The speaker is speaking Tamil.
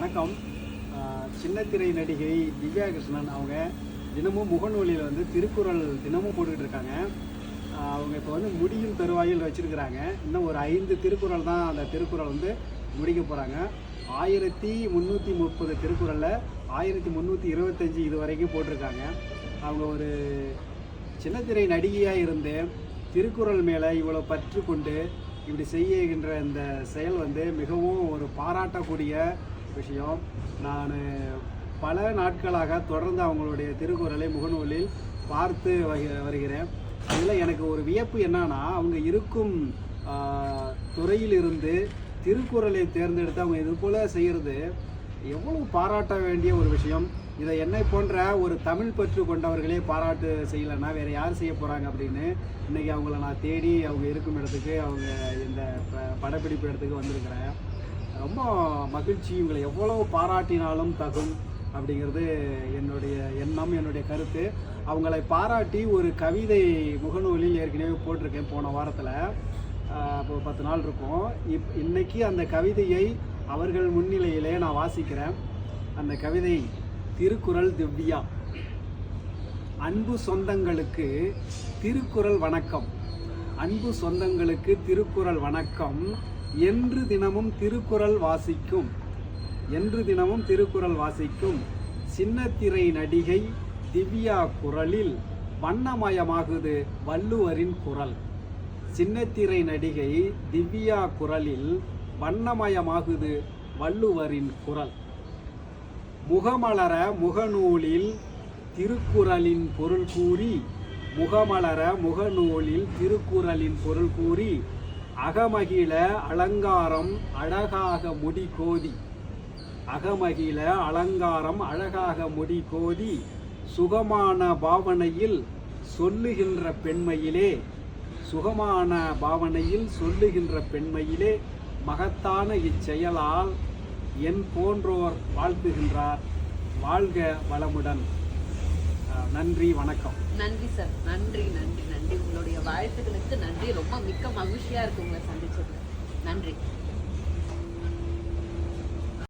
வணக்கம். சின்னத்திரை நடிகை திவ்யா கிருஷ்ணன் அவங்க தினமும் முகநூலியில் வந்து திருக்குறள் தினமும் போட்டுக்கிட்டு இருக்காங்க. அவங்க இப்போ வந்து முடியும் தருவாயில் வச்சுருக்கிறாங்க. இன்னும் ஒரு ஐந்து திருக்குறள் தான் அந்த திருக்குறள் வந்து முடிக்க போகிறாங்க ஆயிரத்தி முந்நூற்றி முப்பது திருக்குறளில் ஆயிரத்தி முந்நூற்றி இருபத்தஞ்சி இது வரைக்கும் போட்டிருக்காங்க. அவங்க ஒரு சின்னத்திரை நடிகையாக இருந்து திருக்குறள் மேலே இவ்வளோ பற்று கொண்டு இப்படி செய்கின்ற இந்த செயல் வந்து மிகவும் ஒரு பாராட்டக்கூடிய விஷயம். நான் பல நாட்களாக தொடர்ந்து அவங்களுடைய திருக்குறளை முகநூலில் பார்த்து வகி- வருகிறேன். இதில் எனக்கு ஒரு வியப்பு என்னன்னா அவங்க இருக்கும் துறையிலிருந்து திருக்குறளை தேர்ந்தெடுத்து அவங்க இது போல செய்கிறது எவ்வளவு பாராட்ட வேண்டிய ஒரு விஷயம். இதை என்னை போன்ற ஒரு தமிழ் பற்று கொண்டவர்களே பாராட்டு செய்யலைன்னா வேறு யார் செய்ய போகிறாங்க அப்படின்னு இன்றைக்கி அவங்கள நான் தேடி அவங்க இருக்கும் இடத்துக்கு அவங்க இந்த ப- படப்பிடிப்பு இடத்துக்கு வந்திருக்கிறேன். ரொம்ப மகிழ்ச்சி. இவங்களை எவ்வளவு பாராட்டினாலும் தகும் அப்படிங்கிறது என்னுடைய எண்ணம் என்னுடைய கருத்து. அவங்களை பாராட்டி ஒரு கவிதை முகநூலில் ஏற்கனவே போட்டிருக்கேன் போன வாரத்தில். இப்போ பத்து நாள் இருக்கும். இப் இன்னைக்கு அந்த கவிதையை அவர்கள் முன்னிலையிலே நான் வாசிக்கிறேன். அந்த கவிதை திருக்குறள் திவ்யா அன்பு சொந்தங்களுக்கு திருக்குறள் வணக்கம். அன்பு சொந்தங்களுக்கு திருக்குறள் வணக்கம். என்று தினமும் திருக்குறள் வாசிக்கும். என்று தினமும் திருக்குறள் வாசிக்கும். சின்னத்திரை நடிகை திவ்யா குரலில் வண்ணமயமாகுது வள்ளுவரின் குரல். சின்னத்திரை நடிகை திவ்யா குரலில் வண்ணமயமாகுது வள்ளுவரின் குரல். முகமலர முகநூலில் திருக்குறளின் பொருள் கூறி முகமலர முகநூலில் திருக்குறளின் பொருள் கூறி அகமகில அலங்காரம் அழகாக முடி கோதி. அகமகிழ அலங்காரம் அழகாக முடி கோதி சுகமான பாவனையில் சொல்லுகின்ற பெண்மையிலே சுகமான பாவனையில் சொல்லுகின்ற பெண்மையிலே மகத்தான இச்செயலால் என் போன்றோர் வாழ்த்துகின்றார். வாழ்க வளமுடன். நன்றி வணக்கம். நன்றி சார் நன்றி நன்றி நன்றி. உங்களுடைய வாழ்த்துக்களுக்கு நன்றி. ரொம்ப மிக்க மகிழ்ச்சியா இருக்கு உங்களை சந்திச்சதுல. நன்றி.